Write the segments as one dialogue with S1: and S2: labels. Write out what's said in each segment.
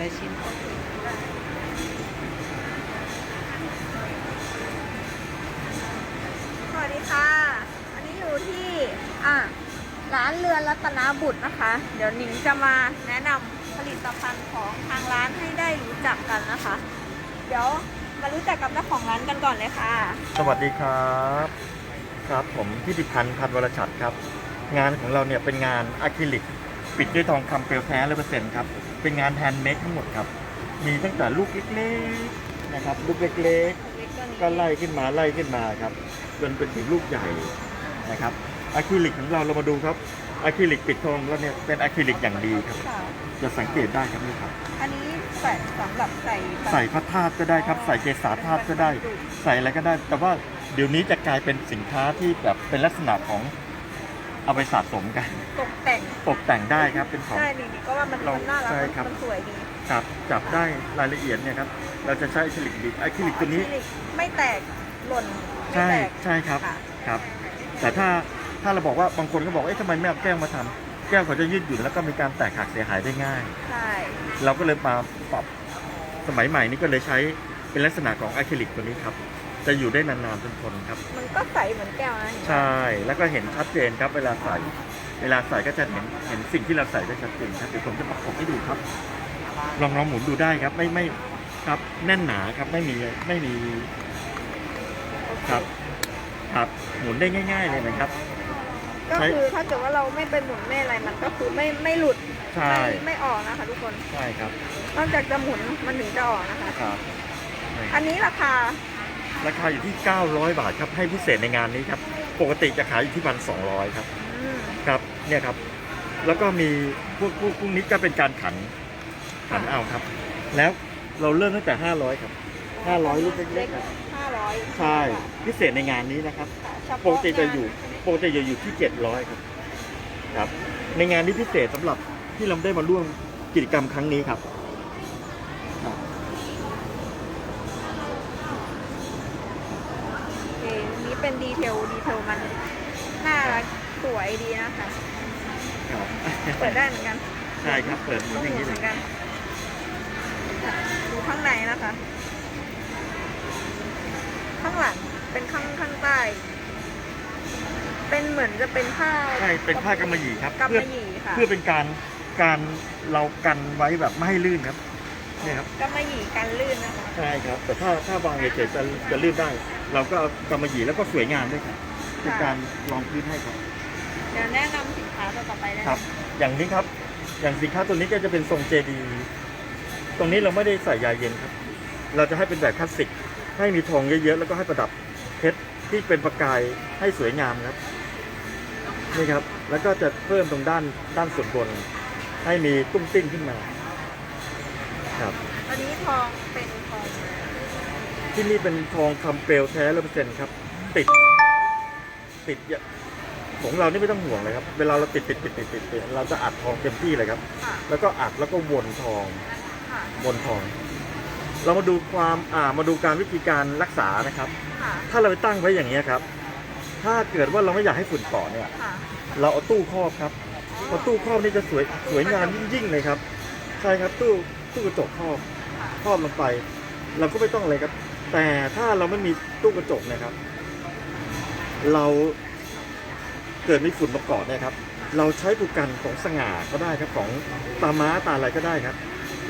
S1: ละชิ้น
S2: สวัสดีค่ะ อันนี้อยู่ที่อะร้านเรือนรัตนาบุตรนะคะ เดี๋ยวหนิงจะมาแนะนำผลิตภัณฑ์ของทางร้านให้ได้รู้จักกันนะคะ เดี๋ยวมารู้จักกับเจ้าของร้านกันก่อนเลยค่ะ
S3: สวัสดีครับ ครับผมพิธิพันธ์พันธ์วรชัดครับ งานของเราเนี่ยเป็นงานอะคริลิก ปิดด้วยทองคำเปลวแท้ร้อยเปอร์เซ็นต์ครับ เป็นงานแฮนด์เมดทั้งหมดครับ มีตั้งแต่ลูกเล็กๆนะครับ ลูกเล็กๆ ก็ไล่ขึ้นมาไล่ขึ้นมาครับจนเป็นถึงลูกใหญ่นะครับอะคริลิกของเราเรามาดูครับอะคริลิกปิดทองแล้วเนี่ยเป็นอะคริลิกอย่างดีครับ
S2: ค่ะ
S3: จะสังเกตได้ครับนี่ครับ
S2: อันนี้ใส่สำหรับใส่แบบ
S3: ใส่พระธาตุก็ได้ครับ ใส่เกศาธาตุก็ได้ ใส่อะไรก็ได้ แต่ว่าเดี๋ยวนี้จะกลายเป็นสินค้าที่แบบเป็นลักษณะของ เอาไปสะสมกัน
S2: ตกแต่ง
S3: ตกแต่งได้ครับเป็นของ
S2: ใช่นี่นี่ก็ว่ามัน
S3: เรา
S2: มันน่ารัก
S3: ใช่
S2: มัน
S3: ครับ
S2: มันสวยดี
S3: ครับจับได้รายละเอียดเนี่ยครับเราจะใช้อะคริลิกดีอะคริลิกตัวนี้
S2: อะคริลิกไม่แตกหล่นไม่
S3: ใช่
S2: แตก
S3: ใช่ครับ
S2: ค่ะ
S3: ครับ แต่ถ้าถ้าเราบอกว่าบางคนก็บอกเอ๊ะทำไมไม่เอาแก้วมาทำแก้วเขาจะยืดหยุ่นแล้วก็มีการแตกหักเสียหายได้ง่าย
S2: ใช่เรา
S3: เราก็เลยมาปรับสมัยใหม่นี้ก็เลยใช้เป็นลักษณะของอะคริลิกตัวนี้ครับ จะอยู่ได้นานๆจนทนครับ
S2: มันก็ใสเหมือนแก้วนะเห็นไหม
S3: ใช่ แล้วก็เห็นชัดเจนครับ เวลาใส่ เวลาใส่ก็จะเห็นเห็นสิ่งที่เราใส่ได้ชัดเจนครับเดี๋ยวผมจะประกบให้ดูครับ ลองลองหมุนดูได้ครับ ไม่ไม่ครับแน่นหนาครับไม่มีไม่มีครับครับหมุนได้ง่าย ๆ เลยนะครับ
S2: ก็
S3: ใช้
S2: คือถ้าเกิดว่าเราไม่ไปหมุนไม่อะไรมันก็คือไม่ไม่หลุด
S3: ใช่
S2: ไม่ไม่ออกนะคะ ทุกคน
S3: ใช่ครับ
S2: นอกจากจะหมุนมันถึงจะออกนะคะ
S3: ครับนี่
S2: อันนี้ราคา
S3: ราคาอยู่ที่ 900 บาทครับให้พิเศษในงานนี้ครับปกติจะขายอยู่ที่พันสองครับ
S2: อืม
S3: ครับเนี่ยครับ แล้วก็มีพวกพวกพวกนี้ก็เป็นการขันขันเอาครับ แล้วเราเริ่มตั้งแต่ 500 ครับ 500ลูกเล็กๆครับ
S2: ห้าร้อย
S3: ใช่พิเศษในงานนี้นะครับ
S2: เฉ
S3: ปก
S2: พาะ
S3: ติจะอยู่
S2: งาน
S3: ปกติจะอยู่ที่ 700 ครับครับ ในงานนี้พิเศษสำหรับที่เราได้มาร่วมกิจกรรมครั้งนี้ครับครับ
S2: โอเคนี่เป็นดีเทลดีเทลมันน่ารักสวยดีนะคะ
S3: ครับ
S2: เปิดได้เหมือนกัน
S3: ใช่ครับเปิดหมุนอย่างนี้
S2: เห
S3: เล
S2: มื
S3: ย
S2: อนกันค่ะดูข้างในนะคะ ข้างหลังเป็นข้างข้างใต้เป็นเหมือนจะเป็นผ้า
S3: ใช่เป็นผ้ากำมะหยี่ครับ
S2: กำ
S3: เพื่อ
S2: มะหยี่ค่ะ
S3: เพื่อเป็นการการเรากันไว้แบบไม่ให้ลื่นครับ เนี่ยครับ
S2: กำมะหยี่กันลื่นนะคะ
S3: ใช่ครับ แต่ถ้าถ้าวางเฉยๆจะจะลื่นได้ เราก็เอากำมะหยี่แล้วก็สวยงามด้วยครับเป็นการรองพื้นให้ครับ
S2: เดี๋ยวแนะนำสินค้าตัวต่อไปเลย
S3: ครับ อย่างนี้ครับ อย่างสินค้าตัวนี้ก็จะเป็นทรงเจดี ตรงนี้เราไม่ได้ใส่ยาเย็นครับ เราจะให้เป็นแบบคลาสสิก ให้มีทองเยอะๆ แล้วก็ให้ประดับเพชรที่เป็นประกายให้สวยงามครับ นี่ครับ แล้วก็จะเพิ่มตรงด้านด้านส่วนบน ให้มีตุ้มติ้งขึ้นมา ครับ
S2: อันนี้ทองเป็นทอง
S3: ที่นี่เป็นทองคำเปลวแท้ร้อยเปอร์เซ็นต์ครับ ติด ติดเยอะของเรานี่ไม่ต้องห่วงเลยครับ เวลาเราติดติดติดติดติดติดเราจะอัดทองเต็มที่เลยครับ
S2: ค่ะ
S3: แล้วก็อัดแล้วก็วนทอง
S2: ค่ะ
S3: วนทอง เรามาดูความอ่ามาดูการวิธีการรักษานะครับ
S2: ค่ะ
S3: ถ้าเราไปตั้งไว้อย่างนี้ยครับ ถ้าเกิดว่าเราไม่อยากให้ฝุ่นเกาะเนี่ย
S2: ค่ะ
S3: เราเอาตู้ครอบครับ เพราะตู้ครอบนี่จะสวยสวยงามยิ่งๆเลยครับ ใช่ครับตู้ ตู้กระจกครอบ
S2: ค
S3: รอบลงไป เราก็ไม่ต้องอะไรครับ แต่ถ้าเราไม่มีตู้กระจกนะครับ เราเกิดมีฝุ่นมาเกาะเนี่ยครับ เราใช้ผูกันของสง่าก็ได้ครับของตาม้าตาอะไรก็ได้ครับ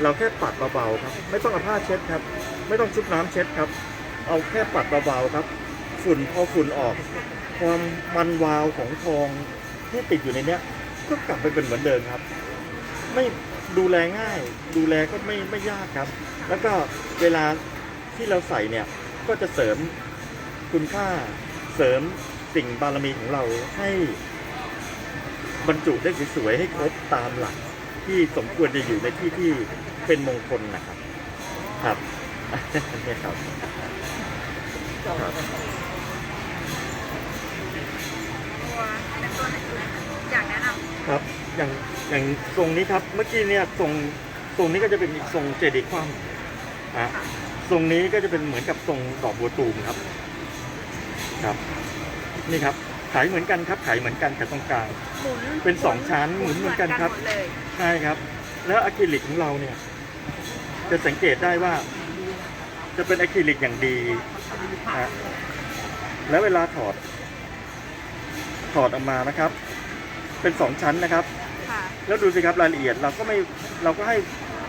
S3: เราแค่ปัดเบาๆครับ ไม่ต้องเอาผ้าเช็ดครับ ไม่ต้องชุบน้ำเช็ดครับ เอาแค่ปัดเบาๆครับ ฝุ่นพอฝุ่นออก ความมันวาวของทองที่ติดอยู่ในเนี้ยก็กลับไปเป็นเหมือนเดิมครับ ไม่ ดูแลง่าย ดูแลก็ไม่ไม่ยากครับ แล้วก็เวลาที่เราใส่เนี่ยก็จะเสริมคุณค่าเสริมสิ่งบารมีของเราให้บรรจุได้สวยๆให้ครบตามหลัก ที่สมควรจะอยู่ในที่ที่เป็นมงคลนะครับ ครับเนี่ยครับครับ
S2: ตัวเป็นตัวไหนอยากแนะนำ
S3: ครับอย่าง อย่างทรงนี้ครับ เมื่อกี้เนี่ยทรงทรงนี้ก็จะเป็นอีกทรงเจดีย์คว่ำนะทรงนี้ก็จะเป็นเหมือนกับทรงดอกบัวตูมครับ ครับ นี่ครับขายเหมือนกันครับขายเหมือนกันแต่ตรงกลาง
S2: หมุน
S3: เป็นสองชั้นหมุนเหมือนกันครับ
S2: หมดเลย
S3: ใช่ครับ แล้วอะคริลิกของเราเนี่ย จะสังเกตได้ว่า จะเป็นอะคริลิกอย่างดีนะแล้วเวลาถอด ถอดออกมานะครับ เป็นสองชั้นนะครับ
S2: ค่ะ
S3: แล้วดูสิครับรายละเอียดเราก็ไม่เราก็ให้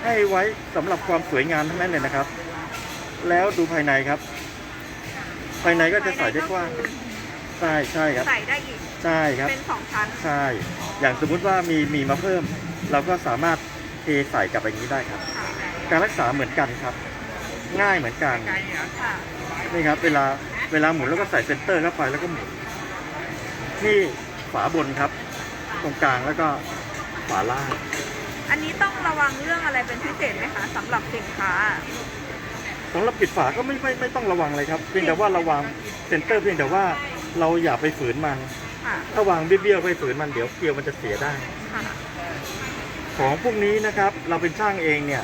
S3: ให้ไว้สำหรับความสวยงามทั้งนั้นเลยนะครับ แล้วดูภายในครับ ภายในก็จะใส่ได้กว้างใช่ใช่ครับ
S2: ใส่ได้อีก
S3: ใช่ครับ
S2: เป็นสองชั้น
S3: ใช่ อย่างสมมุติว่ามีมีมาเพิ่ม เราก็สามารถเทใส่กลับไปอย่างนี้ได้ครับ
S2: ค่ะ
S3: การรักษาเหมือนกันครับ ง่ายเหมือนกัน
S2: ค่ะ
S3: นี่ครับ เวลาเวลาหมุนแล้วก็ใส่เซนเตอร์เข้าไปแล้วก็หมุนที่ฝาบนครับ ตรงกลางแล้วก็ฝาล่าง
S2: อันนี้ต้องระวังเรื่องอะไรเป็นพิเศษไหมคะสำหรับสินค้า
S3: สำหรับปิดฝาก็ไม่ไม่ไม่ต้องระวังเลยครับ เพียงแต่ว่าระวังเซนเตอร์เพียงแต่ว่าเราอย่าไปฝืนมัน
S2: ค่ะ
S3: ถ้าวางเบี้ยวๆไปฝืนมันเดี๋ยวเกลียวมันจะเสียได้
S2: ค่ะ
S3: ของพวกนี้นะครับเราเป็นช่างเองเนี่ย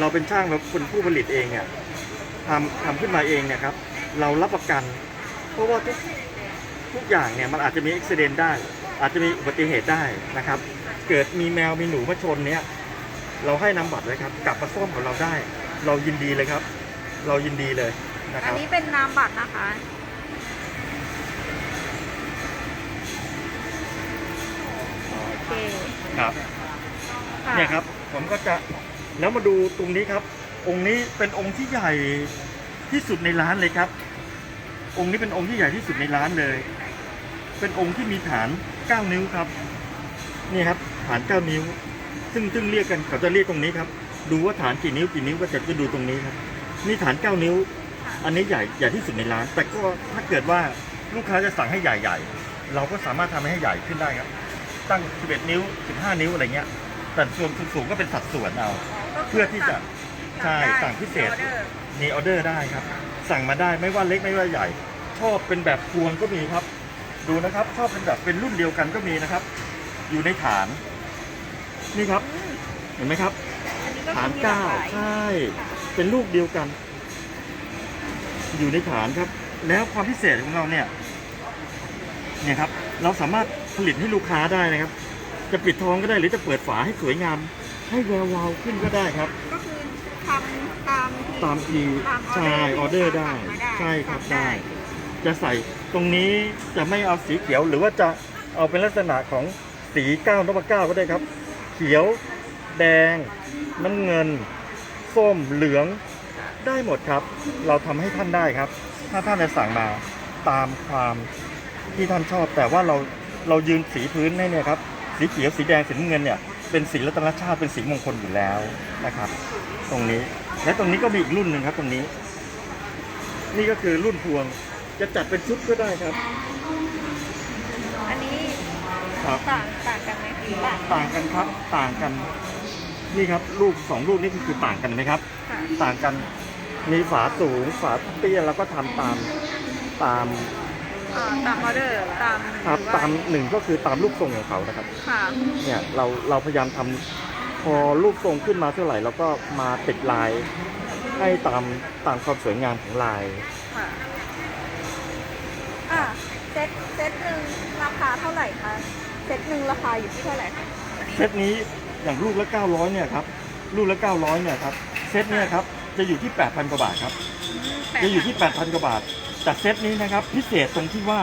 S3: เราเป็นช่างแบบคนผู้ผลิตเองเนี่ยทำทำขึ้นมาเองเนี่ยครับเรารับประกัน เพราะว่าทุกทุกอย่างเนี่ยมันอาจจะมีอุบิเหตุได้ อาจจะมีอุบัติเหตุได้นะครับ เกิดมีแมวมีหนูมาชนเนี่ย เราให้นำบัตรไว้ครับ กลับมาซ่อมของเราได้ เรายินดีเลยครับ เรายินดีเลยนะค
S2: อัน
S3: รับ
S2: นี้เป็นนามบัตรนะคะ โอเค
S3: ครับ
S2: ค่ะ
S3: เนี่ยครับ ผมก็จะแล้วมาดูตรงนี้ครับ องค์นี้เป็นองค์ที่ใหญ่ที่สุดในร้านเลยครับ องค์นี้เป็นองค์ที่ใหญ่ที่สุดในร้านเลย เป็นองค์ที่มีฐาน 9 นิ้วครับ นี่ครับ ฐาน9นิ้ว ซึ่งซึ่งเรียกกันเขาจะเรียกตรงนี้ครับ ดูว่าฐานกี่นิ้วกี่นิ้วก็จะจะดูตรงนี้ครับ นี่ฐาน9นิ้ว อันนี้ใหญ่ใหญ่ที่สุดในร้าน แต่ก็ถ้าเกิดว่าลูกค้าจะสั่งให้ใหญ่ๆเราก็สามารถทำให้ใหญ่ขึ้นได้ครับ ตั้ง 11 นิ้ว 15 นิ้วอะไรเงี้ย แต่ส่วนสูงๆก็เป็นสัดส่วนเอา เพื่อที่จะใช่สั่งพิเศษ
S2: ออดอร์
S3: มีออเดอร์ได้ครับ สั่งมาได้ไม่ว่าเล็กไม่ว่าใหญ่ ชอบเป็นแบบพวงก็มีครับ ดูนะครับชอบเป็นแบบเป็นรุ่นเดียวกันก็มีนะครับ อยู่ในฐาน นี่ครับ
S2: อืม
S3: เห็นไหมครับ
S2: อันนี้ก็
S3: ฐาน
S2: คือมีหล
S3: เก้า
S2: หลย
S3: ใช่
S2: ค่ะ
S3: เป็นลูกเดียวกัน อยู่ในฐานครับ แล้วความพิเศษของเราเนี่ย เนี่ยครับ เราสามารถผลิตให้ลูกค้าได้นะครับ จะปิดทองก็ได้หรือจะเปิดฝาให้สวยงาม ให้แวววาวขึ้นก็ได้ครับ
S2: ก็คือทำตามที่
S3: ตามที
S2: ตาม
S3: ใช่ออเดอร์ได้
S2: สั่งมาได้
S3: ใช่ครับ
S2: ทำได้
S3: ได้ จะใส่ตรงนี้จะไม่เอาสีเขียวหรือว่าจะเอาเป็นลักษณะของสีก้าวนพเก้าก็ได้ครับ เขียว แดง น้ำเงิน ส้มเหลือง ได้หมดครับ เราทำให้ท่านได้ครับ ถ้าท่านจะสั่งมาตามความที่ท่านชอบ แต่ว่าเราเรายืนสีพื้นให้เนี่ยครับสีเขียวสีแดงสีน้ำเงินเนี่ยเป็นสีรัตนชาติเป็นสีมงคลอยู่แล้วนะครับ ตรงนี้และตรงนี้ก็มีอีกรุ่นหนึ่งครับตรงนี้ นี่ก็คือรุ่นพวงจะจัดเป็นชุดก็ได้ครับ
S2: อันนี้
S3: ครับ
S2: ต่างต่างกันไหม ต่าง
S3: ต่างกันครับต่างกัน นี่ครับลูกสองลูกนี่คือคือต่างกันไหมครับ
S2: ค่ะ
S3: ต่างกันมีฝาสูงฝาเตี้ยแล้วก็ทำตามตาม
S2: อ่าตามออเดอร์ตาม
S3: ครับ
S2: หรือว่
S3: ตามหนึ่งก็คือตามรูปทรงของเขานะครับ
S2: ค่ะ
S3: เนี่ยเราเราพยายามทำพอรูปทรงขึ้นมาเท่าไหร่เราก็มาติดลายให้ตามตามความสวยงามของลาย
S2: ค่ะอะเซตเซตหนึ่งราคาเท่าไหร่คะ เซตหนึ่งราคาอยู่ที่เท่าไหร่คะ
S3: เซตนี้อย่างลูกละ900เนี่ยครับลูกละ900เนี่ยครับเซตเนี่ยครับจะอยู่ที่ 8,000 กว่าบาทครับ
S2: แปด
S3: จะอยู่ที่ 8,000 กว่าบาทแต่เซตนี้นะครับพิเศษตรงที่ว่า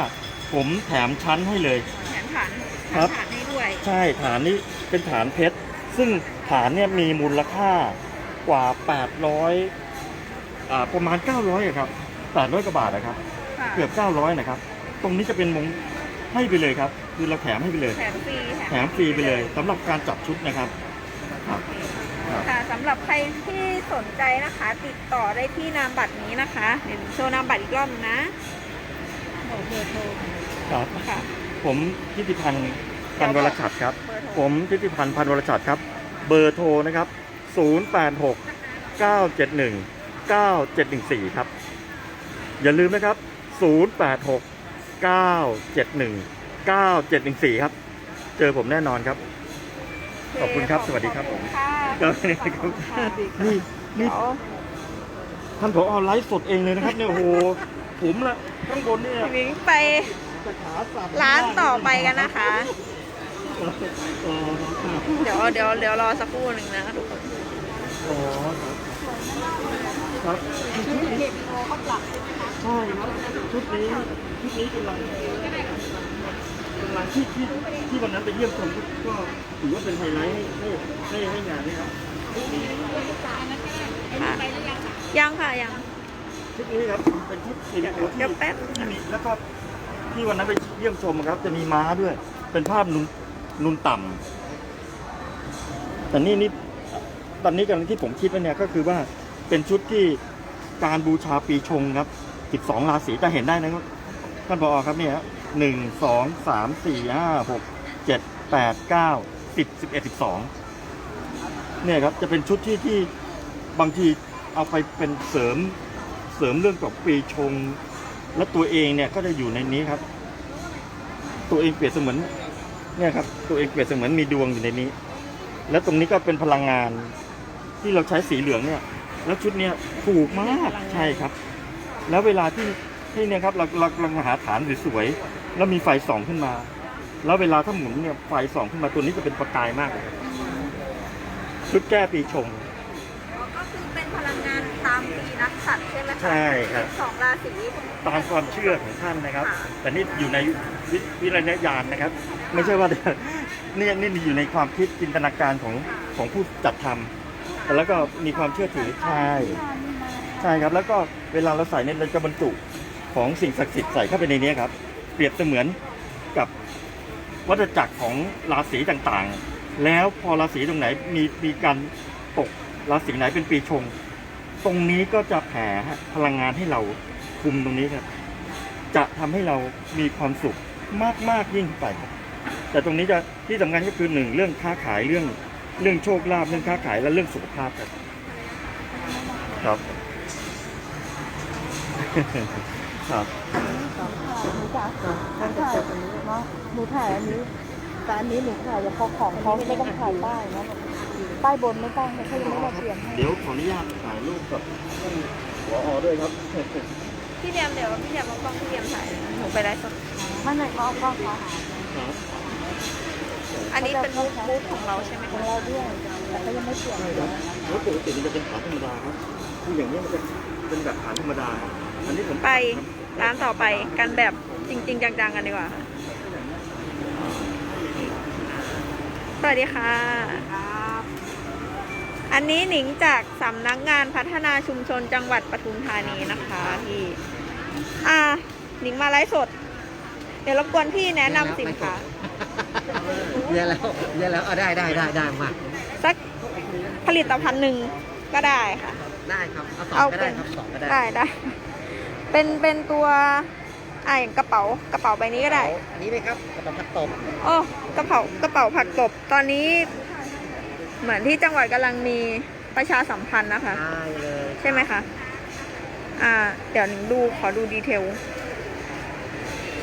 S3: ผมแถมชั้นให้เลย
S2: แถมฐาน
S3: ครั
S2: แถ
S3: บ
S2: มฐานให้ด้วย
S3: ใช่ฐานนี้เป็นฐานเพชร ซึ่งฐานเนี่ยมีมูลค่ากว่า 800อ่าประมาณ 900อะครับ800กว่าบาทนะครับ
S2: ค่ะ
S3: เกือบ 900 นะครับ ตรงนี้จะเป็นมง ให้ไปเลยครับ คือเราแถมให้ไปเลย
S2: แถมฟรี
S3: แถมฟรีไปเลยสำหรับการจับชุดนะครับครับครับ
S2: ค่ะสำหรับใครที่สนใจนะคะ ติดต่อได้ที่นามบัตรนี้นะคะ เดี๋ยวโชว์นามบัตรอีกรอบนึงนะบอกเบอร์โทร
S3: ครับ
S2: ค่ะ
S3: ผมทิติพันธ์พันวรชัดครับ
S2: เบอร์โทร
S3: ผมทิติพันธ์พันวรชัดครับ เบอร์โทรนะครับ 086 971 9714 ครับ อย่าลืมนะครับ 086 971 9714 ครับ เจอผมแน่นอนครับ ขอบคุณครับสวัสดีครับผม
S2: ค่ะ
S3: ครับ
S2: ขอบคุณค่ะ
S3: นี่นี่
S2: เดี๋ยว
S3: ท่านผอไลฟ์สดเองเลยนะครับเนี่ยโอ้โหผมละข้างบนเนี่ย
S2: วิงไป
S3: จะขาสั่น
S2: ร้านต่อไปกันนะคะ
S3: อ๋อครับ
S2: เดี๋ยวเดี๋ยวเดี๋ยวรอสักครู่หนึ่งนะทุกคน
S3: อ๋อครับครับ
S2: ชุดเคมีโอเขาปรับใช่ไหมคะ
S3: ใช่ครับชุดนี้ชุด นี้กำลังกำลังที่ที่ที่วันนั้นไปเยี่ยมชมก็ก็ถือว่าเป็นไฮไลท์ให้ให้ให้ให้งานนี้ครับ
S2: ค่ะยังค่ะยัง
S3: ชุดนี้ครับเป็นชุดเอ็นโอที่
S2: เดี๋ยวแป๊บ
S3: ที่มีแล้วก็ที่วันนั้นไปเยี่ยมชมครับ จะมีม้าด้วย เป็นภาพนุนนุนต่ำแต่นี่นี่ตอนนี้กำลังที่ผมคิดว่าเนี่ยก็คือว่าเป็นชุดที่การบูชาปีชงครับ 12 ราศีจะเห็นได้นะครับ ท่านผอครับเนี่ยหนึ่งสองสามสี่ห้าหกเจ็ดแปดเก้าสิบสิบเอ็ดสิบสองเนี่ยครับจะเป็นชุดที่ที่บางทีเอาไปเป็นเสริมเสริมเรื่องกับปีชง และตัวเองเนี่ยก็จะอยู่ในนี้ครับ ตัวเองเปรียบเสมือนเนี่ยครับตัวเองเปรียบเสมือนมีดวงอยู่ในนี้ แล้วตรงนี้ก็เป็นพลังงานที่เราใช้สีเหลืองเนี่ย แล้วชุดเนี้ยถูกมากใช่ครับ แล้วเวลาที่ ที่เนี่ยครับเราเรากำลังหาฐานสวยๆแล้วมีไฟส่องขึ้นมา แล้วเวลาถ้าหมุนเนี่ยไฟส่องขึ้นมาตัวนี้จะเป็นประกายมากเลยครับชุดแก้ปีชง
S2: ก็คือเป็นพลังงานตามปีนักสัตว์ใช่ไหมคะ
S3: ใช่ครับ
S2: สองราศี
S3: ตามความเชื่อของท่านนะครับ
S2: ค่ะ
S3: แต่นี่อยู่ในวิวิรณญาณนะครับ ไม่ใช่ว่า เนี่ยนี่อยู่ในความคิดจินตนาการของของผู้จัดทำแต่แล้วก็มีความเชื่อถือใช่ใช่ครับ แล้วก็เวลาเราใส่เนี่ยเราจะบรรจุ ของสิ่งศักดิ์สิทธิ์ใส่เข้าไปในนี้ครับ เปรียบเสมือนกับวัฏจักรของราศีต่างๆ แล้วพอราศีตรงไหนมีมีการตกราศีไหนเป็นปีชง ตรงนี้ก็จะแผ่พลังงานให้เราคุมตรงนี้ครับ จะทำให้เรามีความสุขมากมากๆยิ่งไปครับแต่ตรงนี้จะที่สำคัญก็คือหนึ่งเรื่องค้าขายเรื่องเรื่องโชคลาภเรื่องค้าขายและเรื่องสุขภาพครับครับ ครับ
S1: หนูจ๋าหนูถ่ายอันนี้เนาะหนูถ่ายอันนี้แต่อันนี้หนูถ่ายเฉพาะของเขาไม่ต้องถ่ายป้ายนะป้ายบนไม่ต้องเขายังไม่มาเปลี่ยนให้
S3: เดี๋ยวขออนุญาตถ่ายรูปกับท่านหัวอด้วยครับ
S2: พี่เดียมเดี๋ยวพี่เดียมเอากล้องพี่เดียมถ่ายหนูไปไลฟ์สด
S1: ไม่ไม่เขาเอากล้องเขาหา
S3: ครับ
S2: อันนี้เป็นบูธบูธของเราใช่ไหม
S1: ของ
S2: คะ
S1: เราด้วยแต่ก็ยังไม่เปลี่ยน
S3: ใช่ครับแล้วปกติมันจะเป็นฐานธรรมดาครับคืออย่างนี้ยมันจะเป็นแบบฐานธรรมดาอันนี้ผม
S2: ไปร้านต่อไปกันแบบจริง ๆ จัง ๆ กันดีกว่าค่ะสวัสดีค่ะ อันนี้หนิงจากสำนักงานพัฒนาชุมชนจังหวัดปทุมธานีนะคะพี่อ่าหนิงมาไลฟ์สด เดี๋ยวรบกวนพี่แนะนำสินค้า
S4: เยอะแล้วเยอะแล้วเอาได้ได้ได้ได้มา
S2: สักผลิตภัณฑ์หนึ่งก็ได้ค่ะ
S4: ได้ครับ เอาสอ
S2: เอา
S4: งก็
S2: เป็
S4: ได้
S2: น
S4: ครับสองก็ได้
S2: ได้ได้ เป็นเป็นตัวอ่าอย่างกระเป๋ากระเป๋าใบนี้ก็ได้
S4: อันนี้ไหมครับกระเป๋าพัดตบ
S2: โอ้กระเป๋ากระเป๋าผักตบตอนนี้ เหมือนที่จังหวัดกำลังมีประชาสัมพันธ์นะคะ
S4: ได้เลย
S2: ใช่ไหมคะ อ่า เดี๋ยวหนิงดูขอดูดีเทล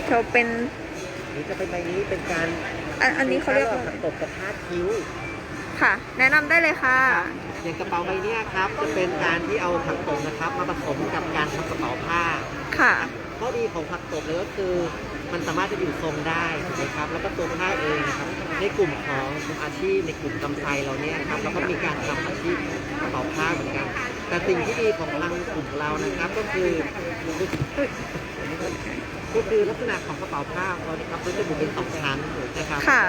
S2: เทลเป็น
S4: หรือจะเป็นใบนี้เป็นการ
S2: อันอันนี้เขาเรียกว่า
S4: ผัดตบกับผ้าคิ้ว
S2: ค่ะ แนะนำได้เลยค่ะ
S4: อย่างกระเป๋าใบเนี้ยครับจะเป็นการที่เอาผักตบนะครับ มาผสมกับการทำกระเป๋าผ้า
S2: ค่ะ
S4: ข้อดีของผักตบเลยก็คือมันสามารถจะอยู่ทรงได้ถูกไหมครับ แล้วก็ตัวผ้าเองนะครับในกลุ่มของอาชีพในกลุ่มกำไซเราเนี่ยครับเราก็มีการทำอาชีพกระเป๋าผ้าเหมือนกัน แต่สิ่งที่ดีของทางกลุ่มเรานะครับก็คือ ก็คือลักษณะของกระเป๋าผ้าของเราเนี่ยครับก็จะบุเป็นสองชั้นนะครับ
S2: ค่ะ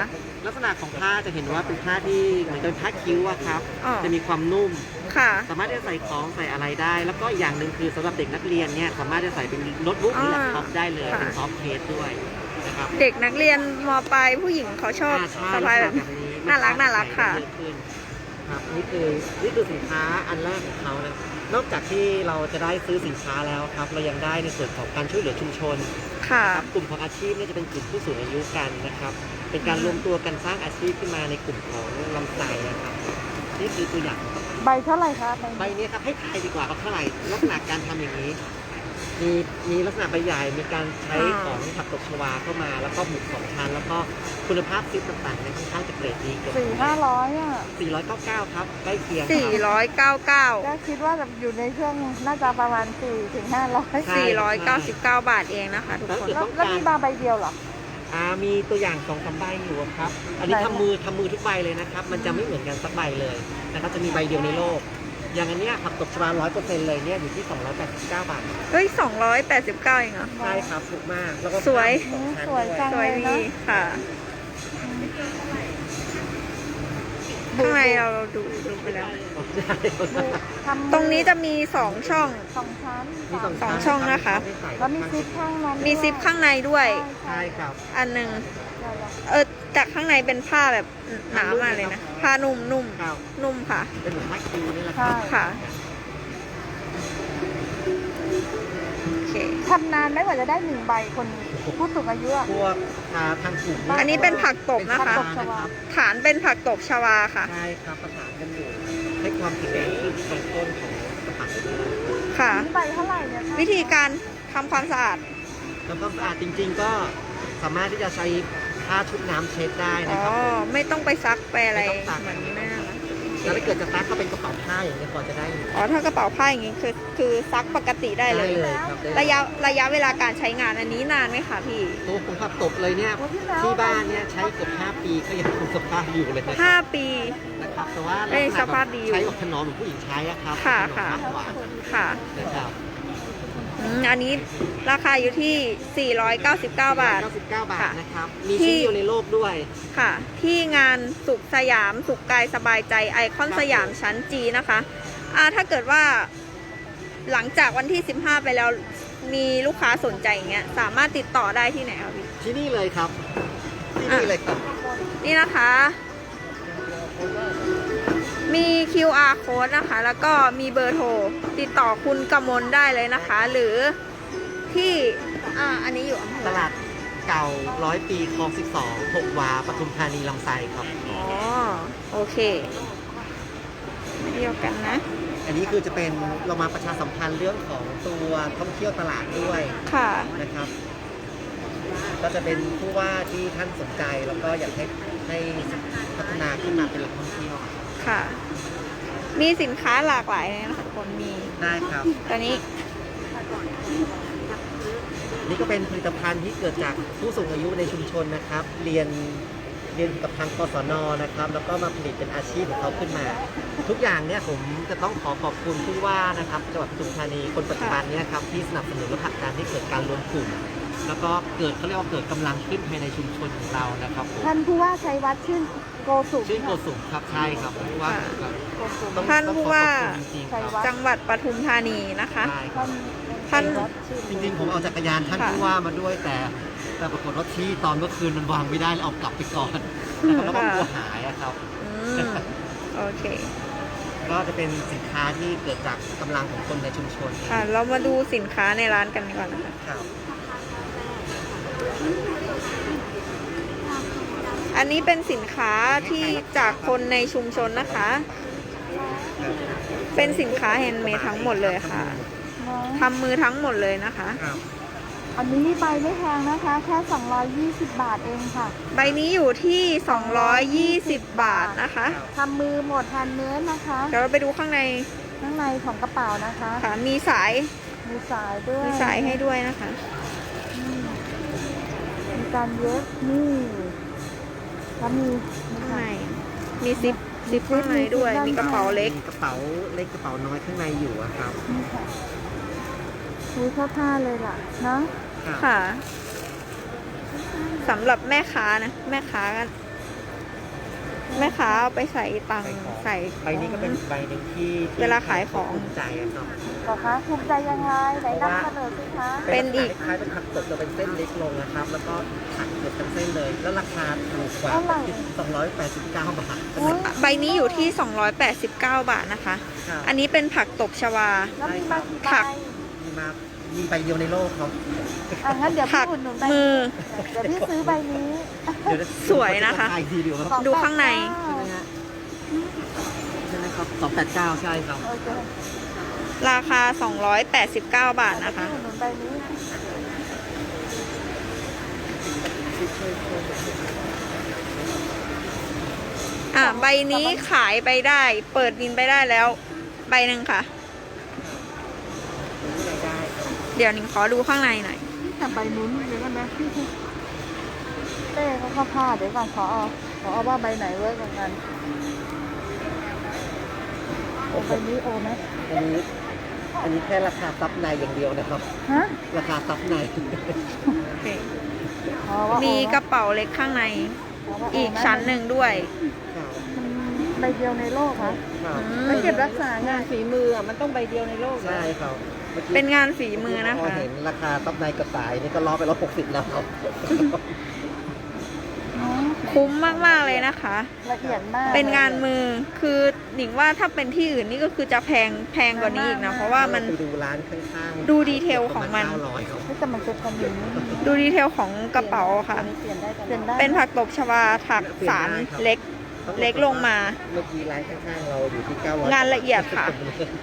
S4: ลักษณะของผ้าจะเห็นว่าเป็นผ้าที่เหมือนกับผ้าคิ้วอะครับ
S2: อ๋อ
S4: จะมีความนุ่ม
S2: ค่ะ
S4: สามารถจะใส่ของใส่อะไรได้ แล้วก็อีกอย่างหนึ่งคือสำหรับเด็กนักเรียนเนี่ยสามารถจะใส่เป็นโน้ตบุ๊กหรือแล็ปท็อปได้เลย
S2: ค่ะ
S4: เป็นซอฟต์เคสด้วยนะครับ
S2: เด็กนักเรียนมปลายผู้หญิงเขาชอบา
S4: ใช่
S2: สะพายแบบ
S4: ลักษณะนี้
S2: น่ารักน่ารักค่ะ
S4: เยอขึ้นครับนี่คือนี่คือสินค้าอันแรกของเขานะ นอกจากที่เราจะได้ซื้อสินค้าแล้วครับ เรายังได้ในส่วนของการช่วยเหลือชุมชน
S2: ค่ะ
S4: ครับกลุ่มของอาชีพเนี่ยจะเป็นกลุ่มผู้สูงอายุกันนะครับ เป็นการรวมตัวกันสร้างอาชีพขึ้นมาในกลุ่มของลำไส้นะครับนี่คือตัวอย่าง
S1: ใบเท่าไหร่คะใบ
S4: ใบนี้ครับให้ทายดีกว่าว่าเท่าไหร่ลักษณะการทำอย่างนี้ มีมีลักษณะใบใหญ่มีการใช้
S2: อ่า
S4: ของผักตบชวาเข้ามา แล้วก็หมุกสองชั้นแล้วก็คุณภาพซิปต่างๆเนี่ยค่อนข้างจะเกรดดีเกือบ
S1: สี่ห้าร้อยอะ
S4: 499ครับใกล้เคียงค
S2: สี่
S4: รับ
S2: ร้อยเก้าเก้า
S1: ก็คิดว่าจะอยู่ในช่วงน่าจะประมาณสี่ถึงห้าร้อย
S4: ใช่
S2: สี่ร้อยเก้าสิบเก้าบาทเองนะคะทุกคน
S1: แล้วแล้วมีมาใบเดียวเหรอ
S4: อ่ามีตัวอย่างสองสามใบอยู่ครับ อันนี้
S1: ไหน
S4: ทำมือทำมือทุกใบเลยนะครับ มันจะไม่เหมือนกันสักใบเลยนะครับจะมีใบเดียวในโลก อย่างอันเนี้ยผักตบชวาร้อยเปอร์เซ็นต์เลยเนี่ยอยู่ที่289บาท
S2: เฮ้ย 289 เองเหรอ
S4: ใช่ครับถูกมากแล้วก็
S2: สวย
S4: สองชั้น
S1: สวยจัง
S2: สวยดีค่ะ ข้างในเราดูดูไปแล้ว
S4: ได้
S1: ดูทำ
S2: ตรงนี้จะมีสองช่อง
S1: สองชั้น
S4: มีสอง
S2: สองช่องนะคะ
S1: แล้วมีซิปข้างนั้น
S2: มีซิปข้างในด้วย
S4: ใช่ครับ
S2: อันหนึ่ง
S1: ใช่ใช่
S2: เออจากข้างในเป็นผ้าแบบหนามากเลยนะ ผ้านุ่มนุ่ม
S4: ครับ
S2: นุ่มค่ะ
S4: เป็นเหมือนมัดคิวนี่แหละครั
S1: ใช่
S4: บ
S2: ค่ะโอเค
S1: ทำนานไหม่กว่าจะได้หนึ่งใบคนผู้สูงอายุอะ
S4: พวกทาทางกลุ่ม
S2: อันนี้เป็นผักตบนะคะ
S1: ผักตบชวา
S2: ฐานเป็นผักตบชวาค่ะ
S4: ใช่ครับประสานกันอยู่ให้ความแข็งแรงขึ้นตรงต้นของกระถาง
S2: ค่ะ
S1: นี่ใบเท่าไหร่เนี่ยคะ
S2: วิธีการทำความสะอาด
S4: แล้วก็สะอาดจริง ๆ ก็สามารถที่จะใช้ ผ้าชุบน้ำเช็ดได้
S2: อ๋
S4: นะ
S2: อ
S4: ครับผม
S2: ไม่ต้องไปซักไปอะไร
S4: ไม่ต้องซัก
S2: เหมือนแม่นะ
S4: แล้วถ้าเกิดจะซักก็เป็นกระเป๋าผ้าอย่างนี้ยพอจะได้อยู่
S2: อ๋อ ถ้ากระเป๋าผ้าอย่างงี้คือคือซักปกติได้เลย
S4: ครับได้
S2: ระยะระยะเวลาการใช้งานอันนี้นานไหมคะพี่
S4: ตัวผมผักตบเลยเนี่ย
S1: โอ้ที่แล้ว
S4: ที่บ้านเนี่ยใช้เกือบ5ปีก็ยังคงสภาพอยู่เลยนะ
S2: ห้าปี
S4: นะครับแต่ว่า
S2: เอ้ยสภาพดีอยู่
S4: ใช้อบถนอมเหมือนผู้หญิงใช้อะครับ
S2: ค่ะ
S4: ถนอม
S2: ค่ะ
S4: มากกว่า
S2: ค่ะ
S4: นะครับ
S2: อืมอันนี้ราคาอยู่ที่ 499 บาท
S4: 99 บาท
S2: ค่ะ
S4: นะครับ มี
S2: ที่
S4: ชิ้นเดียวในโลกด้วย
S2: ค่ะ ที่งานสุขสยามสุขกายสบายใจไอคอน
S4: ครับ
S2: สยามชั้นจีนะคะอ่าถ้าเกิดว่า หลังจากวันที่ 15 ไปแล้วมีลูกค้าสนใจอย่างเงี้ยสามารถติดต่อได้ที่ไหนคะพี่
S4: ที่นี่เลยครับ ที่นี่เลยครับ
S2: นี่นะคะ มี QR code นะคะ แล้วก็มีเบอร์โทร ติดต่อคุณกมลได้เลยนะคะ หรือที่ อ่า อันนี้อยู่อำเภอ
S4: ตลาดเก่าร้อยปีคลอง 12หกวาปทุมธานีลำไส้ครับ
S2: อ๋อ โอเค เดียวกันนะ
S4: อันนี้คือจะเป็นเรามาประชาสัมพันธ์เรื่องของตัวท่องเที่ยวตลาดด้วย
S2: ค่ะ
S4: นะครับ ก็จะเป็นผู้ว่าที่ท่านสนใจแล้วก็อยากให้ให้พัฒนาขึ้นมาเป็นแหล่งท่องเที่ยว
S2: ค่ะ มีสินค้าหลากหลายเลยนะคะคนมี
S4: ได้ครับ
S2: ตอนนี้
S4: นี่ก็เป็นผลิตภัณฑ์ที่เกิดจากผู้สูงอายุในชุมชนนะครับ เรียนเรียนกับทางกศนนะครับ แล้วก็มาผลิตเป็นอาชีพของเขาขึ้นมา ทุกอย่างเนี่ยผมจะต้องขอขอบคุณผู้ว่านะครับจังหวัดปทุมธานีคนปัจจุบันเนี่ยครับที่สนับสนุนและผลักดันให้เกิดการรวมกลุ่ม แล้วก็เกิดเขาเรียกว่าเกิดกำลังขึ้นภายในชุมชนของเรานะครับผม
S1: ท่านผู้ว่าชัยวัฒน์ชื่นโกสุม
S4: ชื่อโกสุมครับใช่ครับผู้ว่าครับ
S1: โกสุม
S4: ต้อง
S2: ท่าน
S4: ต้อง
S2: ผู้
S4: ขอ
S2: ว่า
S4: ขอบคุณจริงๆครับ
S2: จังหวัดปทุมธานีนะคะ
S4: ใช่ครับ
S1: ท่าน
S2: ท่าน
S4: จริงๆผมเอาจักรยานท่าน
S2: ค่ะ
S4: ผู้ว่ามาด้วยแต่ แต่ปรากฏว่าที่ตอนเมื่อคืนมันวางไม่ได้แล้วเอากลับไปก่อนนะครับแล้วก็กลัวหายอะครับ
S2: อืมโอเค
S4: ก็จะเป็นสินค้าที่เกิดจากกำลังของคนในชุมชน
S2: ค่ะ เรามาดูสินค้าในร้านกันก่อนนะคะ
S4: ครับ
S2: อันนี้เป็นสินค้าที่จากคนในชุมชนนะคะ เป็นสินค้าแฮนด์เมดทั้งหมดเลยค่ะ
S1: น้อง
S2: ทำมือทั้งหมดเลยนะคะ
S4: ครับ
S1: อันนี้ใบไม่แพงนะคะ แค่ 220 บาทเองค่ะ
S2: ใบนี้อยู่ที่ 220 บาทนะคะ
S1: ทำมือหมดแฮนด์เมดนะคะ
S2: เดี๋ยวเราไปดูข้างใน
S1: ข้างในของกระเป๋านะคะ
S2: ค่ะ มีสาย
S1: มีสายด้วย
S2: มีสายให้ด้วยนะคะ
S1: อืมมี การเย็บนี่แล้วมีนี่
S2: ข้าง
S1: ค่ะ
S2: ในมีซิปซิปข้างในด้วย มีกระเป๋าเล็ก
S4: มีกระเป๋าเล็กกระเป๋าน้อยข้างในอยู่อะครับ
S1: นี่ค่ะอุ้ยเข้าท่าเลยล่ะเนาะ
S4: ครับ
S2: ค่ะสำหรับแม่ค้านะ แม่ค้าก็ แม่ค้าเอาไปใส่ตังค์ใส่
S4: ใบนี้ก็เป็นใบหนึ่งที่ที่
S2: เวลาขายของ
S4: ภูมิใจอะครับ
S1: บอกคะภูมิใจยังไงไหนนำเสนอสิคะ
S2: เป็นอีก
S4: คล้ายๆเป็นผักตบแต่เป็นเส้นเล็กลงนะครับ แล้วก็ผักเกือบเป็นเส้นเลย แล้วราคาถูกกว่า
S1: เท่าไหร่
S4: 289บาท
S1: อุ๊ย
S2: ใบนี้อยู่ที่ 289 บาทนะคะ
S4: ครับ
S2: อันนี้เป็นผักตบชวา
S1: แล้วมีมากี่ใบ
S2: ผัก
S4: มีมา มีใบเดียวในโลกครับ
S1: อะงั้นเดี๋ยว
S2: ผั
S1: พี่
S2: ก
S1: อุดหนุนใบ
S2: มือ
S1: เดี๋ยวพี่ซื้อใบนี้
S4: เดี๋ยว
S2: สวยนะคะ
S4: ขายทีเดียวครับ
S1: สอ
S2: ดูข้างใน
S1: แปดเก้
S4: ใช่ไหมฮะใช่ไหมครับ289ใช่ครับ
S1: โอเค
S2: ราคา 289 บาทนะคะ
S1: เดี๋ยวพี่อุดหนุนใบนี้
S2: อะใบนี้ขายไปได้ เปิดบินไปได้แล้ว ใบหนึ่งค่ะ เดี๋ยวหนิงขอดูข้างในหน่อย
S1: แต่ใบนู้นเดี๋ยวกันนะพี่เต้เขาเข้าผ้าเดี๋ยวก่อนขอเอาขอเอาว่าใบไหนเวิร์กกว่ากันโอใบนี้โอไหม
S4: อันนี้อันนี้แค่ราคาซับในอย่างเดียวนะครับ
S1: ฮะ
S4: ราคาซับใน
S1: อ๋อว่าโอ
S2: มี
S1: ไห
S2: กระเป๋าเล็กข้างใน
S1: อ๋อว่าโอี
S2: กชั้นหนึ่งด้วย
S4: ครับ
S1: มันใบเดียวในโลกคะ
S4: ครับ
S2: อืม
S1: ไม่เก็บรักษางานฝีมืออะมันต้องใบเดียวในโลก
S4: ใช่ครับ มื่อกี้
S2: เป็นงานฝีมือนะ
S4: พอ
S2: คะ
S4: เห็นราคาซับในกระต่ายนี่ก็ล้อไปร้อยหกสิบแล้วครับ
S1: อ๋อ
S2: คุ้มมากๆเลยนะคะ
S1: ละเอียดมาก
S2: เป็นงานมือคือหนิงว่าถ้าเป็นที่อื่นนี่ก็คือจะแพงแพงกว่านี้อีกนะเพราะว่ามัน
S4: ไปดูร้านข้างๆ
S2: ดูดีเทลของมัน
S4: ประาณ900ครับ
S1: ไม่แต่มันเป็นคนอย่างนี้
S2: ดูดีเทลของกระเป๋าค่ะ
S1: เปลี่ยนได้เปลี่ยนได้
S2: เป็นผักตบชวาถักสารเล็ก เล็กลงมา
S4: เมื่อกี้ร้านข้างๆเราอยู่ที่900
S2: งานละเอียดค่ะ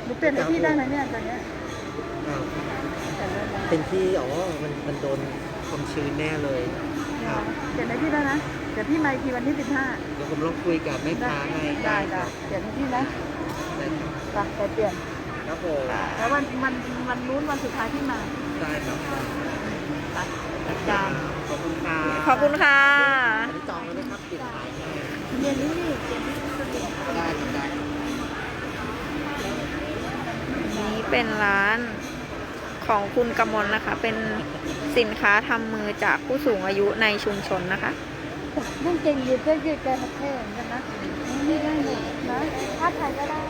S1: หนูเปลี่ยนให้พี่ได้ไหมเนี่ยตัวเนี้ย
S4: ครับ เป็นที่ อ๋อ มันมันโดนความชื้นแน่เลยครับ
S1: เปลี่ยนให้พี่ได้นะเดี๋ยวพี่มาอีกทีวันที่สิบห้า
S4: เดี๋ยวผมลองคุยกับแม่ค้าให้
S1: ได้
S4: ค
S1: ได้
S4: รับ
S1: เปลี่ยนให้พี่นะ
S4: ได้ครับ
S1: ไปไปเปลี่ยน
S4: ครับผม
S1: แล้ววันวันวันนู้นวันสุดท้ายที่มา
S4: ได้ครับ
S1: ไปจัดการ
S4: ขอบคุณครับ
S2: ขอบคุณค่ะ
S4: อันนี้จองแล้วนะครับปิดขายให้
S1: เรียนนี่นี่เปลี่ยนที่สะดวก
S4: ได้ครับได้
S2: นี้เป็นร้าน ของคุณกมลนะคะ เป็นสินค้าทำมือจากผู้สูงอายุในชุมชนนะคะ
S1: นุ่งเก่งยืดเสื้อยืดแกประเทศเหมือนกันนะนี่ได้หมดนะผ้าไทยก็ได้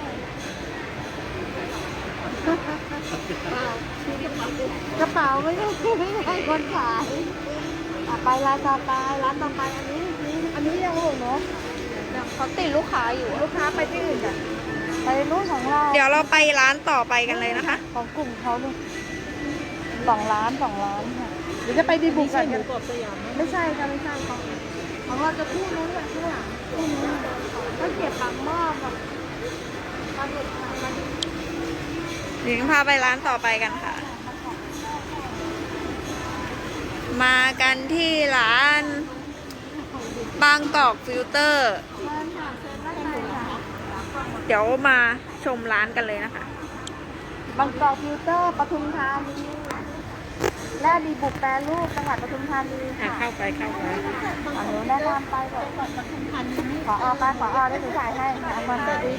S1: กระเป๋าไม่ได้ไม่ได้คนขายอะไปร้านต่อไปร้านต่อไปอันนี้นี่อันนี้ยังโอ้โหเนาะ
S2: เขาติดลูกค้าอยู่
S1: ลูกค้าไปที่อื่นอะไปนู้นของเรา
S2: เดี๋ยวเราไปร้านต่อไปกันเลยนะคะ
S1: ของกลุ่มเขาดู สองล้านสองล้านค่ะเดี๋ยวจะไปดีบุกกันกันไม่ใช่ค่ะไม่ใช่ของของเราจะคู่นู้นค่ะคู่หลังคู่นู้นก็เก็บปังหม้อแบบปลาดุกปลาดุก
S2: หญิงพาไปร้านต่อไปกันค่ะ มากันที่ร้าน บางกอกฟิลเตอร์ เดี๋ยวมาชมร้านกันเลยนะคะ
S1: บางกอกฟิวเตอร์ปทุมธานี และดีบุกแปรรูปจังหวัดปทุมธานีค่ะ
S2: เข้าไปเข้าไป
S1: อันนู้นแนะนำไปก่อนปทุมธานีขออไปขออได้ถึงถ่ายให้เอามาไปดี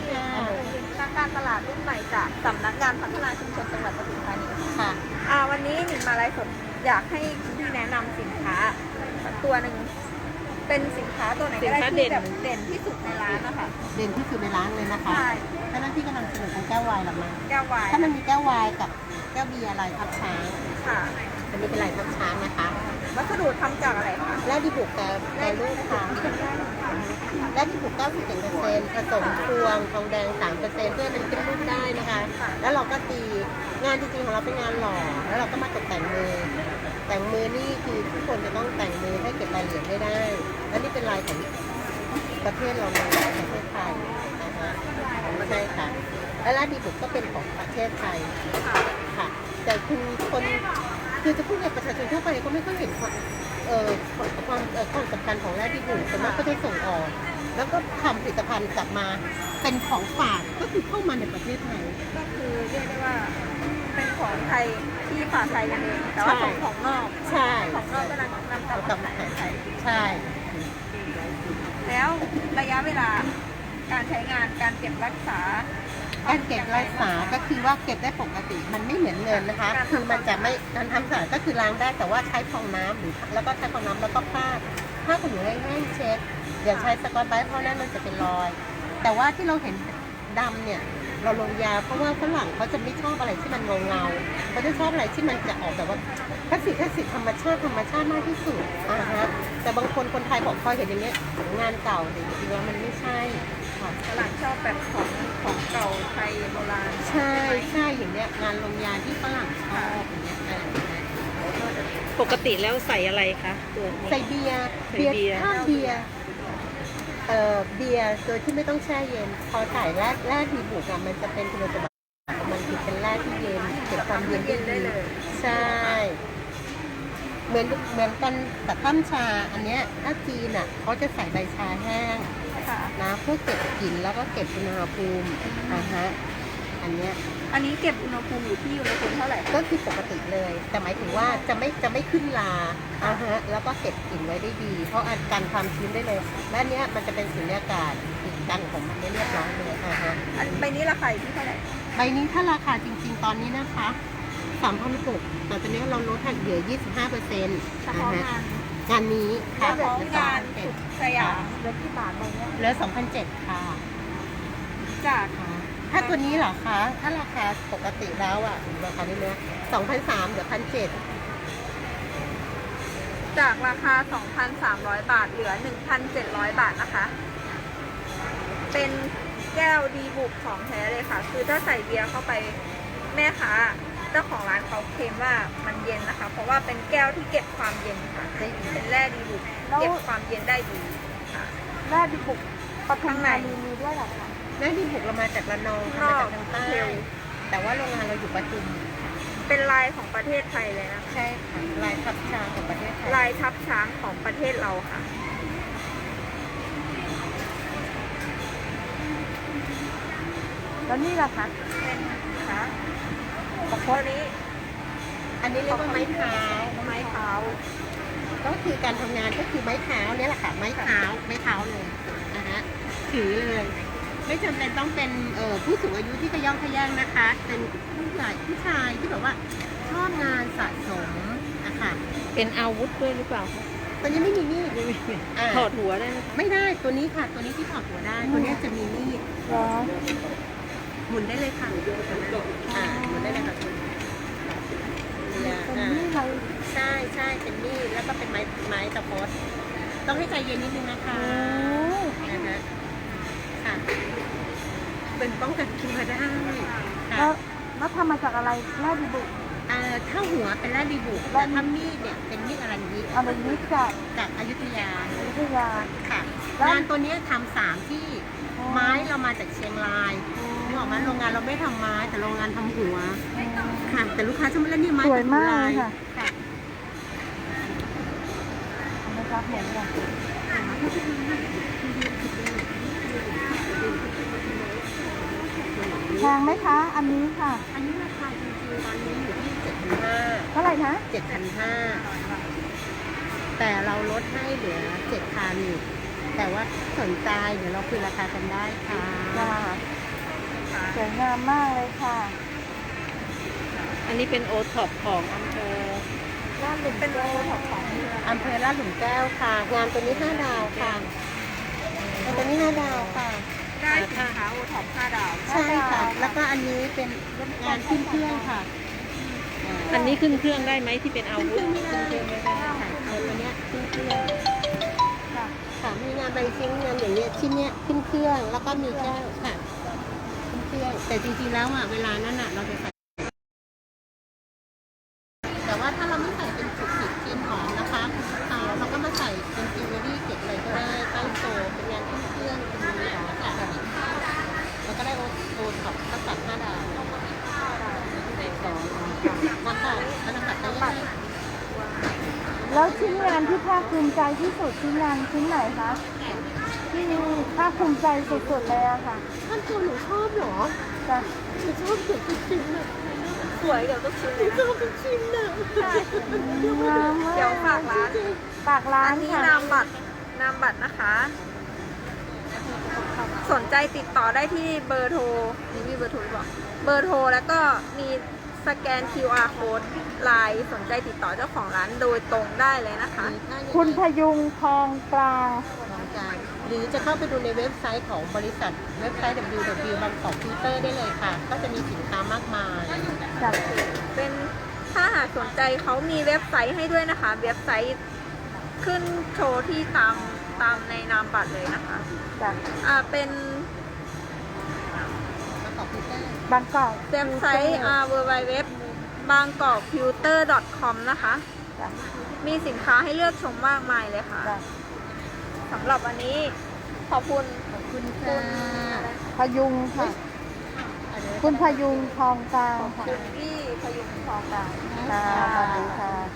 S2: นักการตลาดรุ่นใหม่จากสำนักงานพัฒนาชุมชนจังหวัดปทุมธานี
S1: ค่ะ
S2: อ่าวันนี้หนิงมาไลฟ์สดอยากให้คุณพี่แนะนำสินค้าสักตัวหนึ่งเป็นสินค้าตัวไหนก็ได้ที่แบบเด่นที่สุดในร้านนะคะ
S1: เด่นที่สุดในร้านเลยนะคะ
S2: ใช่
S1: ถ้านั้นที่กำลังเสนอเป็นแก้ววายหรอมา
S2: แก้ววาย
S1: ถ้ามันมีแก้ววายกับแก้วเบียร์ลายทับช้าง
S2: ค่ะ
S1: อันนี้เป็นลายทับช้างนะคะ
S2: วัสดุทำจากอะไรคะ
S1: และดีบุกแต่แต่รูปค่ะและดีบุก97เปอร์เซ็นต์ผสมพวงทองแดง 3เปอร์เซ็นต์เพื่อมันขึ้นรูปได้นะคะ แล้วเราก็ตีงานจริงๆของเราเป็นงานหล่อ แล้วเราก็มาตกแต่งมือ แต่งมือนี่คือทุกคนจะต้องแต่งมือให้เก็บรายละเอียดให้ได้ และนี่เป็นลายของประเทศเราเลยประเทศไทยนะคะใช่ค่ะและลาดีบุกก็เป็นของประเทศไทย
S2: ค่ะ
S1: ค่ะแต่คือคน คือจะพูดในประชาชนทั่วไปก็ไม่ค่อยเห็นความเอ่อความเอ่อความสำคัญของแร่ดีบุกส่วนมากก็ได้ส่งออก แล้วก็ทำผลิตภัณฑ์กลับมาเป็นของฝากก็คือเข้ามาในประเทศไทย
S2: ก็คือเรียกได้ว่าเป็นของไทยที่ฝ่าไทยกันเองแต่ว่า
S1: ใช่
S2: ของของนอก
S1: ใช่
S2: ของนอกก็นำนำกลับ
S1: กลับ
S2: มา
S1: มา
S2: ขายในไทย
S1: ใช่
S2: แล้วระยะเวลาการใช้งานการเก็บรักษา
S1: การเก็บรักษาก็คือว่าเก็บได้ปกติ มันไม่เหมือนเงินนะคะ คือมันจะไม่การทำสะอาดก็คือล้างได้แต่ว่าใช้ฟองน้ำหรือแล้วก็ใช้ฟองน้ำแล้วก็ผ้าผ้าขนหนูให้แห้งเช็ดอย่าใช้สกอตไบรท์เพราะนั้นมันจะเป็นรอย แต่ว่าที่เราเห็นดำเนี่ยเราลงยาเพราะว่าฝรั่งเขาจะไม่ชอบอะไรที่มันเงาเงาๆเขาจะชอบอะไรที่มันจะออกแบบว่าคลาสสิกคลาสสิกธรรมชาติธรรมชาติมากที่สุดอ่าฮะแต่บางคนคนไทยบอกพอเห็นอย่างเงี้ยงานเก่าแต่จริงๆแล้วมันไม่ใช่ ค่ะ
S2: ฝรั่งชอบแบบของของเก่าไทยโบราณ
S1: ใช่ใช่อย่างเนี้ยงานลงยาที่ฝรั่งชอบอย่างเงี้ยอะไรอย่างเงี้ย
S2: ปกติแล้วใส่อะไรคะตัวนี้
S1: ใส่เบียร์
S2: ใส่เบียร์
S1: ถ้าเบียร์เอ่อเบียร์โดยที่ไม่ต้องแช่เย็น พอใส่แร่แร่ดีบุกอะมันจะเป็นคุณสมบัติของมันคือเป็นแร่ที่เย็นเก็บความเย็น
S2: เย็นได้เลย
S1: ใช่ เหมือนเหมือนกันกับต้นชาอันเนี้ยถ้าจีนอะเขาจะใส่ใบชาแห้ง
S2: ค่ะ
S1: นะเพื่อเก็บกลิ่นแล้วก็เก็บอุณหภูมิอ่าฮะออันเนี้ย
S2: อันนี้เก็บอุณหภูมิอยู่ที่อุณหภูมิเท่าไหร่
S1: ก็คือปกติเลย แต่หมายถึงว่าจะไม่จะไม่ขึ้นลาอ่าฮะแล้วก็เก็บกลิ่นไว้ได้ดี เพราะอันกันความชื้นได้เลยและอันเนี้ยมันจะเป็นสุญญากาศติดกันของมันได้เรียบร้อยเลยอ่าฮะ
S2: อันใบนี้ราคาอยู่ที่เท่าไหร่
S1: ใบนี้ถ้าราคาจริง ๆ ตอนนี้นะคะ3,600แต่ตอนนี้เราลดให้เหลือ25เปอร์เซ็นต์
S2: เฉพาะงาน
S1: งานนี้
S2: เฉ
S1: ค่ะ
S2: พาะงาน
S1: เหลื
S2: สุ
S1: อ
S2: ดสยามเหลือที่บาทใบเนี้ย
S1: 2,700เหลือ2,700ค่ะ
S2: จาก
S1: ถ้าตัวนี้เหรอคะ ถ้าราคาปกติแล้วอะราคานี้เนื้อ2,300เหลือ1,700
S2: จากราคา 2,300 บาทเหลือ 1,700 บาทนะคะ เป็นแก้วดีบุกของแท้เลยค่ะ คือถ้าใส่เบียร์เข้าไปแม่ค้า เจ้าของร้านเขาเคลมว่ามันเย็นนะคะ เพราะว่าเป็นแก้วที่เก็บความเย็นค่ะ
S1: ได้ดี
S2: เป็นแร่ดีบุกเก็บความเย็นได้ดีค่ะ
S5: แร่ดิบุกปทุ
S2: ข้ามงใน
S5: ธานีมีด้วยเหรอคะ
S1: แม่ที่บุกเรามาจากระนอง
S2: นอก
S1: มาจากทางใต้
S2: เทล
S1: แต่ว่าโรงงานเราอยู่ปทุม
S2: เป็นลายของประเทศไทยเลยนะคะ
S1: ใช่ค่ะลายทับชาของประเทศไทย
S2: ลายทับช้างของประเทศเราค่ะ
S5: แล้วนี่ล่ะคะ
S2: เป็นค่ะ ตะโพกนี้
S1: อันนี้เรียกว่าไม้เท้า
S2: ไม้เท้า
S1: ก็คือการทำงานก็คือไม้เท้าเนี่ยแหละค่ะ ไม้เท้า ไม้เท้าเลยนะฮะ ถือเลย ไม่จำเป็นต้องเป็นเอ่อผู้สูงอายุที่ขย่องขย่งนะคะ เป็นผู้ใหญ่ผู้ชายที่แบบว่าชอบงานสะสมนะคะ
S2: เป็นอาวุธด้วยหรือเปล่า
S1: ตอนนี้ไม่มีมีดอ่า
S2: ถอดหัวได้ไหม
S1: ไม่ได้ ตัวนี้ค่ะ ตัวนี้ที่ถอดหัวได้ ตัวนี้จะมีมีด
S5: เหรอ
S1: หมุนได้เลยค่ะอ่าหมุนได้เลยค่ะเนี่ย
S5: เป็น
S1: อ่า
S5: นี่เรา
S1: ใช่ใช่เป็นมีดแล้วก็เป็นไม้ไม้ตะพดต้องให้ใจเย็นนิดนึงนะคะ
S5: โอ้
S1: นะฮะค่ะเป็นป้องกันตัวได้ค่ะ
S5: แล้วแล้วทำมาจากอะไรแร่ดิบุก
S1: เอ่อถ้าหัวเป็นแร่ดีบุกแต่ถ้ามีดเนี่ยเป็นมีดอรัญญิก
S5: อะไรนี้จาก
S1: จากอยุธยา
S5: วิทยา
S1: ค่ะ
S5: แล้ว
S1: งานตัวเนี้ยทำสามที่
S5: อ๋อ
S1: ไม้เรามาจากเชียงรายนึก ออกไหมโรงงานเราไม่ทำไม้แต่โรงงานทำหัวค่ะ แต่ลูกค้าชอบมาเล่นนี่ไม้
S5: สวยมากเลยค่ะ
S1: ค่ะ
S5: ทำไมครับเหมือนกันแพงไหมคะ อันนี้ค่ะ
S1: อันนี้ราคาจริงๆตอนนี้อยู่ที่เจ็ดพันห้า
S5: เท่าไหร่คะ
S1: เจ็ดพันห้าแต่เราลดให้เหลือเจ็ดพันแต่ว่าสนใจเดี๋ยวเราคุยราคากันได้ค่ะ
S5: จ้า สวยงามมากเลยค่ะ
S2: อันนี้เป็นโอท็อปของอำเภอ
S5: ด้านเป็นเป็นโอท็อปของ
S1: อำเภอลาดหลุมแก้วค่ะ งานตัวนี้ห้าดาวค่ะงานตัวนี้ห้าดาวค่ะ
S2: ได้สินค้าโอท็อป5ดาว
S1: ใช่ค่ะ แล้วก็อันนี้เป็นงานขึ้นเครื่องค่ะ
S2: อันนี้ขึ้นเครื่องได้ไหมที่เป็นอา
S1: ขึ้นเค
S2: วุ
S1: รื่
S2: ธ
S1: องไม่ได้ไม่ได้ค่ะเออตัวเนี้ยขึ้นเครื่อง
S5: ค่ะ
S1: ค่ะมีงานใบชิ้นงานอย่างเงี้ยชิ้นเนี้ยขึ้นเครื่องแล้วก็มีแก้วค่ะขึ้นเค รื่อง แต่จริงๆแล้วอะเวลานั้นอะเราจะใส่แต่ว่าถ้าเราไม่ใส่เป็นจุดผิดชิ้นหอมนะคะเอ่อเราก็มาใส่เป็นจิวเวลรี่เก็บอะไรก็ได้ใต้โต๊ะเป็นงานขึ้นเครื่องเป็นมือของค่ะแล้วก็ได้โอโอท็อปก็ตัดห้าดาวใส่สองมาค่ะแล้วนำบัตรได้ยังไง
S5: แล้วชิ้นงานที่ภาคภูมิใจที่สุดชิ้นงานชิ้นไหนคะที่ภาคภูมิใจสุดๆเลยอะค่ะ
S1: ตัวหนูชอบเหรอ
S5: จ้ะ
S1: หนูชอบเกือบทุกชิ้นเลย
S2: สวยเดี๋ยวทุกชิ้น
S1: ห
S2: เล
S1: นู
S2: ย
S1: ช
S2: นะ
S1: อบทุกชิ้นเลย
S5: งามมาก
S2: เดี๋ยวฝากร้าน
S5: ฝากร้า
S2: อั
S5: น
S2: นนี้
S5: ค่ะ
S2: นามบัตรนามบัตรนะคะ สนใจติดต่อได้ที่เบอร์โทรนี่มีเบอร์โทรหรือเปล่าเบอร์โทรแล้วก็มีสแกน QR code ไลน์สนใจติดต่อเจ้าของร้านโดยตรงได้เลยนะคะ
S5: คุณพยุงทองกลาง
S1: หรือจะเข้าไปดูในเว็บไซต์ของบริษัทเว็บไซต์ www บางกอกฟิวเตอร์ได้เลยค่ะ ก็จะมีสินค้ามากมาย
S5: จาก
S2: เป็นถ้าหากสนใจเขามีเว็บไซต์ให้ด้วยนะคะ เว็บไซต์ขึ้นโชว์ที่ตามตามในนามบัตรเลยนะคะ
S5: จาก
S2: อ่าเป็น
S1: บางกอกฟิวเตอร์
S5: บางกอก
S2: เว็บไซต์อ่า www บางกอก filter com นะคะ
S5: จาก
S2: มีสินค้าให้เลือกชมมากมายเลยค่ะ
S5: จาก
S2: สำหรับวันนี้ ขอบคุณ
S1: ขอบคุณค่ะ
S5: พยุงค่ะ คุณพยุงทองกลาง
S2: คุณพี่พยุงทองกลาง
S5: ค่ะสวัสดีค่ะ